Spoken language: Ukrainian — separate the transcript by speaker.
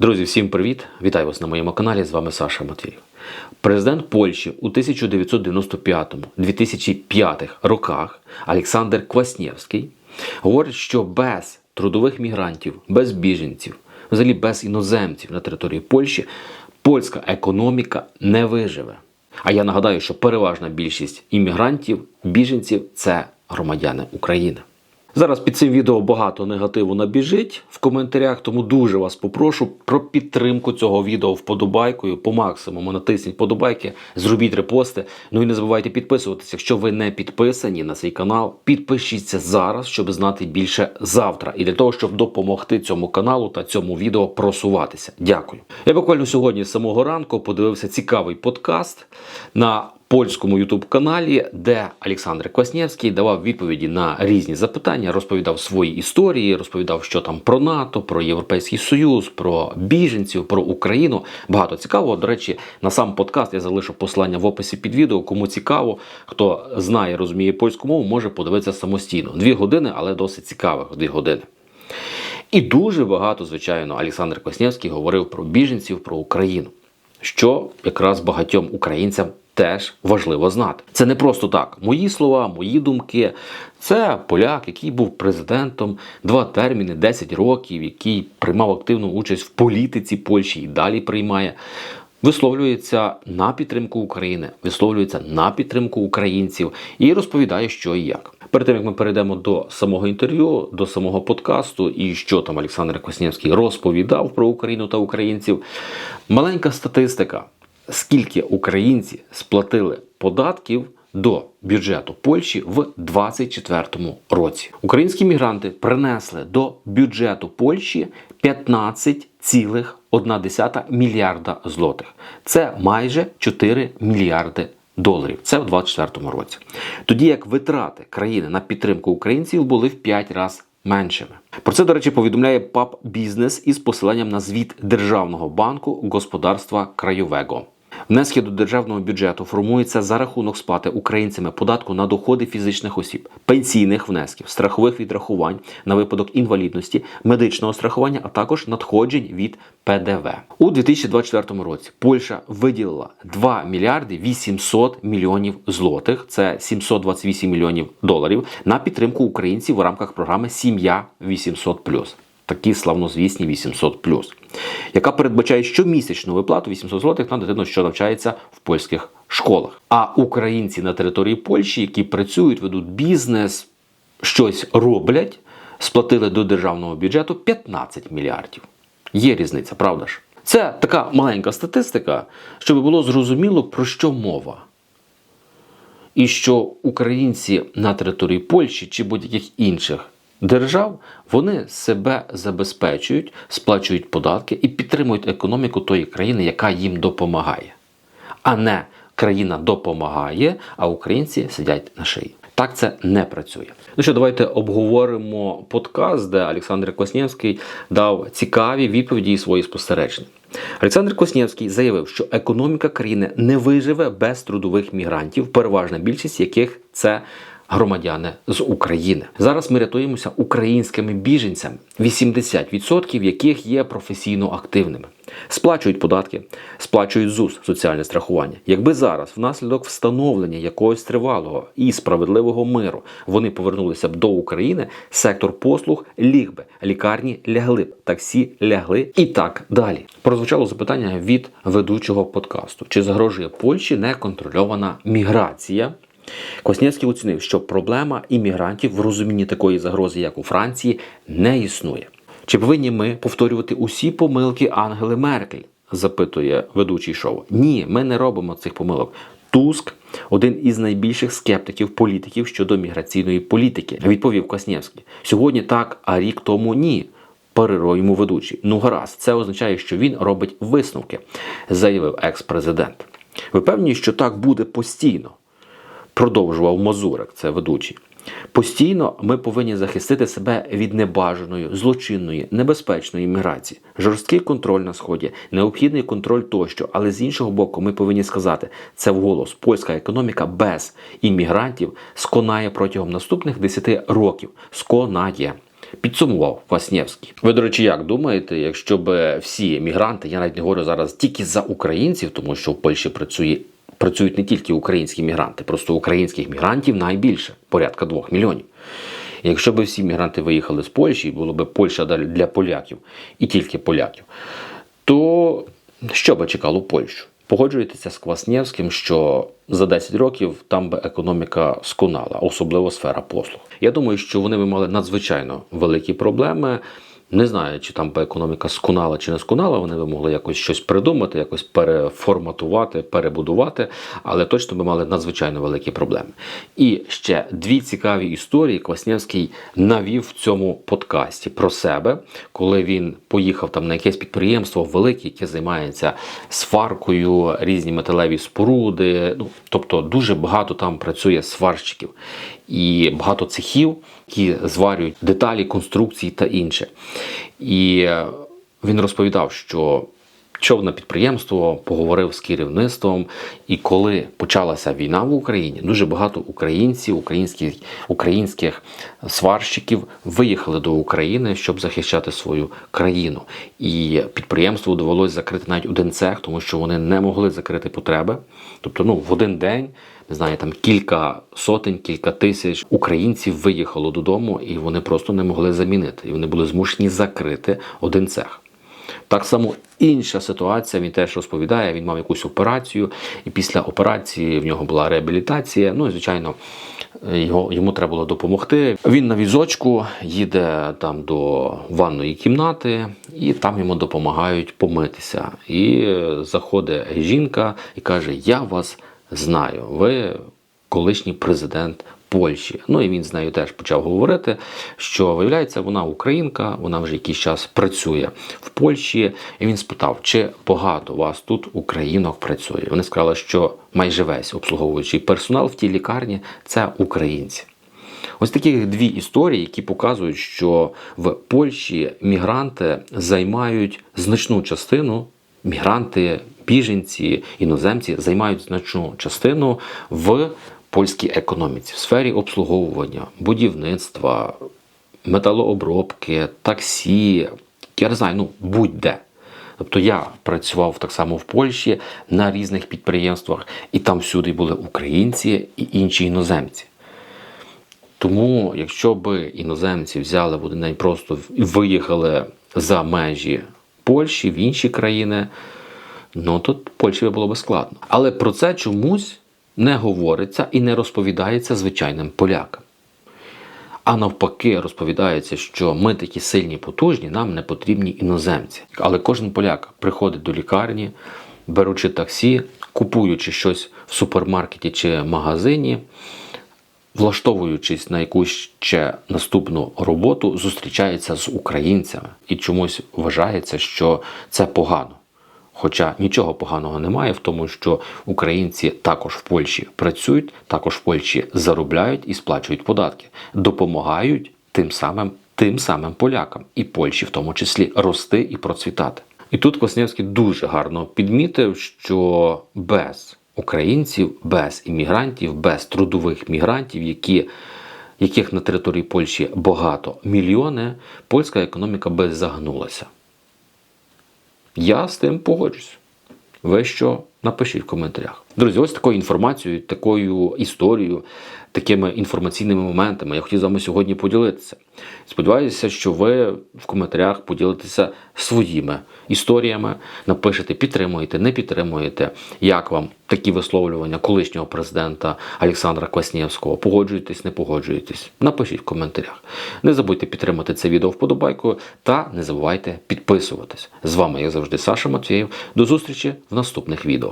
Speaker 1: Друзі, всім привіт! Вітаю вас на моєму каналі. З вами Саша Матвіїв. Президент Польщі у 1995-2005 роках Олександр Кваснєвський говорить, що без трудових мігрантів, без біженців, взагалі без іноземців на території Польщі польська економіка не виживе. А я нагадаю, що переважна більшість іммігрантів, біженців це громадяни України. Зараз під цим відео багато негативу набіжить в коментарях, тому дуже вас попрошу про підтримку цього відео вподобайкою. По максимуму натисніть подобайки, зробіть репости. Ну і не забувайте підписуватися. Якщо ви не підписані на цей канал, підпишіться зараз, щоб знати більше завтра. І для того, щоб допомогти цьому каналу та цьому відео просуватися. Дякую. Я буквально сьогодні з самого ранку подивився цікавий подкаст на польському ютуб-каналі, де Олександр Кваснєвський давав відповіді на різні запитання, розповідав свої історії, розповідав, що там про НАТО, про Європейський Союз, про біженців, про Україну. Багато цікавого. До речі, на сам подкаст я залишу посилання в описі під відео. Кому цікаво, хто знає, розуміє польську мову, може подивитися самостійно. Дві години, але досить цікавих дві години. І дуже багато, звичайно, Олександр Коснєвський говорив про біженців, про Україну, що якраз багатьом українцям теж важливо знати. Це не просто так. Мої слова, мої думки. Це поляк, який був президентом два терміни, 10 років, який приймав активну участь в політиці Польщі і далі приймає. Висловлюється на підтримку України, висловлюється на підтримку українців і розповідає, що і як. Перед тим як ми перейдемо до самого інтерв'ю, до самого подкасту, і що там Олександр Коснєвський розповідав про Україну та українців. Маленька статистика скільки українці сплатили податків до бюджету Польщі в 2024 році. Українські мігранти принесли до бюджету Польщі 15,1 мільярда злотих. Це майже 4 мільярди доларів. Це в 2024 році. Тоді як витрати країни на підтримку українців були в 5 разів меншими. Про це, до речі, повідомляє ПАП Бізнес із посиланням на звіт Державного банку господарства Крайового. Внески до державного бюджету формуються за рахунок сплати українцями податку на доходи фізичних осіб, пенсійних внесків, страхових відрахувань на випадок інвалідності, медичного страхування, а також надходжень від ПДВ. У 2024 році Польща виділила 2 мільярди 800 мільйонів злотих, це 728 мільйонів доларів, на підтримку українців в рамках програми Сім'я 800+. Такі славнозвісні 800 яка передбачає щомісячну виплату 800 злотих на дитину, що навчається в польських школах. А українці на території Польщі, які працюють, ведуть бізнес, щось роблять, сплатили до державного бюджету 15 мільярдів. Є різниця, правда ж? Це така маленька статистика, щоб було зрозуміло, про що мова. І що українці на території Польщі чи будь-яких інших держав вони себе забезпечують, сплачують податки і підтримують економіку тої країни, яка їм допомагає. А не країна допомагає, а українці сидять на шиї. Так це не працює. Ну що, давайте обговоримо подкаст, де Олександр Коснєвський дав цікаві відповіді і свої спостереження. Олександр Коснєвський заявив, що економіка країни не виживе без трудових мігрантів, переважна більшість яких це громадяни з України. Зараз ми рятуємося українськими біженцями, 80% яких є професійно активними. Сплачують податки, сплачують ЗУС соціальне страхування. Якби зараз, внаслідок встановлення якогось тривалого і справедливого миру, вони повернулися б до України, сектор послуг ліг би, лікарні лягли б, таксі лягли і так далі. Прозвучало запитання від ведучого подкасту: чи загрожує Польщі неконтрольована міграція? Коснєвський оцінив, що проблема іммігрантів в розумінні такої загрози, як у Франції, не існує. Чи повинні ми повторювати усі помилки Ангели Меркель? запитує ведучий шоу. Ні, ми не робимо цих помилок. Туск один із найбільших скептиків політиків щодо міграційної політики, відповів Коснєвський. Сьогодні так, а рік тому ні. Перерой йому ведучий. Ну гаразд, це означає, що він робить висновки, заявив екс-президент. Ви певні, що так буде постійно продовжував Мозурик, це ведучий. Постійно ми повинні захистити себе від небажаної, злочинної, небезпечної міграції, жорсткий контроль на сході, необхідний контроль тощо. Але з іншого боку, ми повинні сказати це вголос. Польська економіка без іммігрантів сконає протягом наступних 10 років. Сконає. Підсумував Кваснєвський. Ви, до речі, як думаєте, якщо б всі мігранти, я навіть не говорю зараз тільки за українців, тому що в Польщі працює працюють не тільки українські мігранти, просто українських мігрантів найбільше порядка двох мільйонів. Якщо б всі мігранти виїхали з Польщі, було б Польща для поляків і тільки поляків, то що би чекало Польщу? Погоджуєтеся з Кваснєвським, що за 10 років там би економіка сконала, особливо сфера послуг. Я думаю, що вони би мали надзвичайно великі проблеми. Не знаю, чи там би економіка скунала чи не скунала, вони би могли якось щось придумати, якось переформатувати, перебудувати, але точно би мали надзвичайно великі проблеми. І ще дві цікаві історії Кваснєвський навів в цьому подкасті про себе, коли він поїхав там на якесь підприємство велике, яке займається сваркою, різні металеві споруди. Ну тобто дуже багато там працює сварщиків і багато цехів, які зварюють деталі, конструкції та інше. І він розповідав, що йшов на підприємство, поговорив з керівництвом, і коли почалася війна в Україні, дуже багато українців, українських українських сварщиків виїхали до України, щоб захищати свою країну. І підприємству довелося закрити навіть один цех, тому що вони не могли закрити потреби. Тобто, ну в один день. Не знаю, там кілька сотень, кілька тисяч українців виїхало додому, і вони просто не могли замінити. І вони були змушені закрити один цех. Так само інша ситуація, він теж розповідає, він мав якусь операцію, і після операції в нього була реабілітація. Ну і звичайно, його, йому треба було допомогти. Він на візочку їде там до ванної кімнати, і там йому допомагають помитися. І заходить жінка і каже: Я вас знаю, ви колишній президент Польщі. Ну і він з нею теж почав говорити, що виявляється, вона українка, вона вже якийсь час працює в Польщі. І він спитав, чи багато вас тут українок працює. Вони сказали, що майже весь обслуговуючий персонал в тій лікарні це українці. Ось такі дві історії, які показують, що в Польщі мігранти займають значну частину. Мігранти, біженці, іноземці займають значну частину в польській економіці в сфері обслуговування, будівництва, металообробки, таксі, я не знаю, ну будь-де. Тобто я працював так само в Польщі на різних підприємствах, і там всюди були українці і інші іноземці. Тому, якщо б іноземці взяли в один день просто виїхали за межі Польщі в інші країни, ну тут Польщі було б складно. Але про це чомусь не говориться і не розповідається звичайним полякам. А навпаки, розповідається, що ми такі сильні, потужні, нам не потрібні іноземці. Але кожен поляк приходить до лікарні, беручи таксі, купуючи щось в супермаркеті чи магазині, влаштовуючись на якусь ще наступну роботу, зустрічається з українцями і чомусь вважається, що це погано. Хоча нічого поганого немає в тому, що українці також в Польщі працюють, також в Польщі заробляють і сплачують податки, допомагають тим самим тим самим полякам і Польщі, в тому числі, рости і процвітати. І тут Коснєвський дуже гарно підмітив, що без українців, без іммігрантів, без трудових мігрантів, які яких на території Польщі багато мільйони, польська економіка би загнулася. Я з тим погоджусь. Ви що напишіть в коментарях. Друзі, ось такою інформацією, такою історією, такими інформаційними моментами я хотів з вами сьогодні поділитися. Сподіваюся, що ви в коментарях поділитеся своїми історіями, напишете, підтримуєте, не підтримуєте, як вам такі висловлювання колишнього президента Олександра Кваснєвського. Погоджуєтесь, не погоджуєтесь. Напишіть в коментарях. Не забудьте підтримати це відео вподобайкою та не забувайте підписуватись. З вами, як завжди, Саша Матвєєв. До зустрічі в наступних відео.